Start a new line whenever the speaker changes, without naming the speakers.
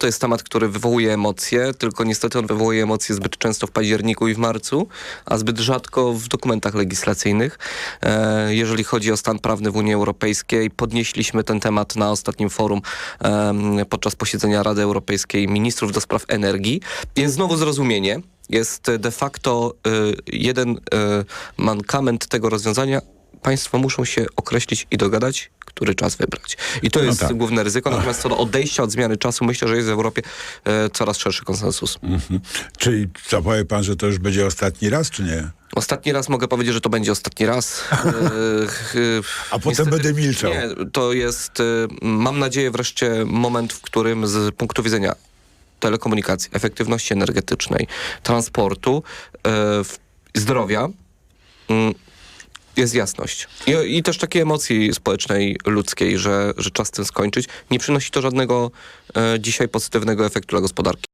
To jest temat, który wywołuje emocje, tylko niestety on wywołuje emocje zbyt często w październiku i w marcu, a zbyt rzadko w dokumentach legislacyjnych. E, jeżeli chodzi o stan prawny w Unii Europejskiej, podnieśliśmy ten temat na ostatnim forum podczas posiedzenia Rady Europejskiej Ministrów do Spraw Energii. Jest znowu zrozumienie. Jest de facto y, jeden y, mankament tego rozwiązania. Państwo muszą się określić i dogadać, który czas wybrać. I to
No
jest
tak.
główne ryzyko. Natomiast co do odejścia od zmiany czasu, myślę, że jest w Europie e, coraz szerszy konsensus.
Mhm. Czyli co powie pan, że to już będzie ostatni raz, czy nie?
Ostatni raz mogę powiedzieć, że to będzie ostatni raz. E, ch-
A potem będę milczał.
Nie, to jest, e, mam nadzieję, wreszcie moment, w którym z punktu widzenia telekomunikacji, efektywności energetycznej, transportu, e, zdrowia, mm, jest jasność. I, I też takiej emocji społecznej, ludzkiej, że, że czas tym skończyć. Nie przynosi to żadnego e, dzisiaj pozytywnego efektu dla gospodarki.